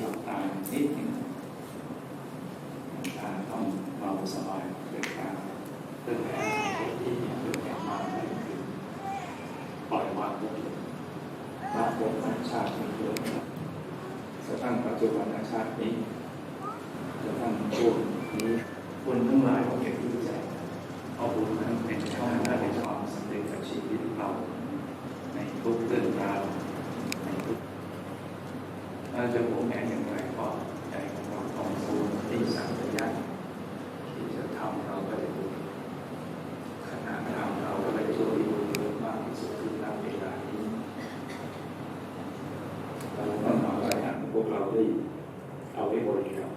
หลับตานิดหนึงตาต้องเบาสบายเกิดการเรื่องแผลที่เกิดแผลมาไม่คือปล่อยวางทุกอย่างละวงชาติไม่เกิดกระทั่งปัจจุบันชาตินี้กระทั่งช่วงนี้คนทั้งหลายก็เก็บที่ใจเอาบุญนั้นเป็นช่องทางในความสำเร็จกับชีวิตเราในทุกเรื่องราวในทุก ถ้าจะโผล่แผนอย่างไรก็ใจของเราต้องสู้ที่สังเกตที่จะทำเราก็จะดูขณะทำเราก็เลยช่วยดูเยอะมากที่สุดคือณเวลานี้เราต้องเอาอะไรนะพวกเราได้เอาไว้บริกรรม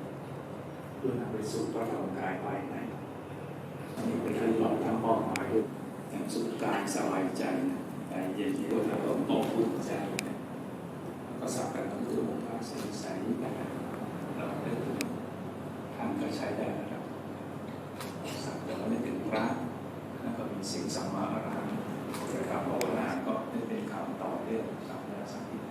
เพื่อนำไปสู่พระธรรมกายภายในนนี้เป็นทั้งหลอดทั้งเป้าหมายด้วยอย่างสุขกายสบายใจนะใจเย็นๆด้วยแล้วก็อบอุ่นใจนะ ก็สับกันก็คือองค์พระใสๆนะครับเราได้ถึงทำก็ใช้ได้นะครับสับแต่ว่าไม่ถึงพระแล้วก็มี สัมมาอรหันต์แต่คำภาวนาก็เป็นคำต่อเรื่องสัมมาสัมพุทธ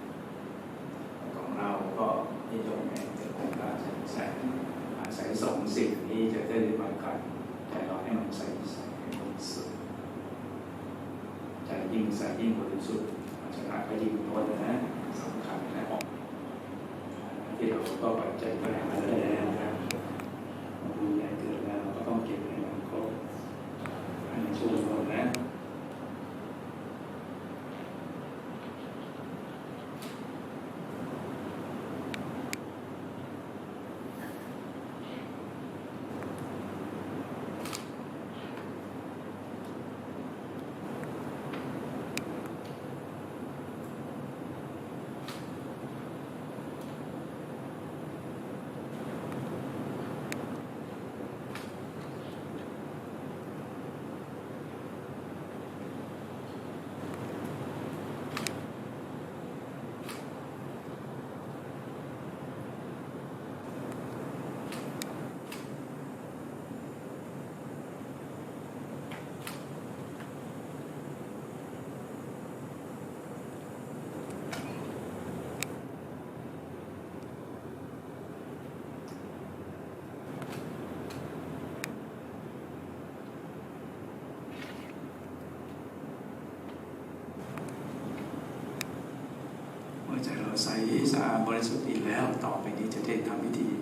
ของเราก็นิยมแห่งจะองค์พระใสๆอาศัยสองสิ่งนี้จะได้ปฏิบัติใจเราให้มันใสๆใส่ให้มันสุดใจยิ่งใส่ยิ่งบริสุทธิ์อาจารย์ก็ยิ่งล้นนะสำคัญและออกที่เราก็ปัจจัยแปัญหาแล้วนะครับดูใหญ่เกิดแล้วเราก็ต้องเก็บให้มันครบให้มันชุ่มหมดนะเมื่อ ใจเราใสสะอาดบริสุทธิ์ดีแล้ว ต่อไปนี้จะได้ทำพิธี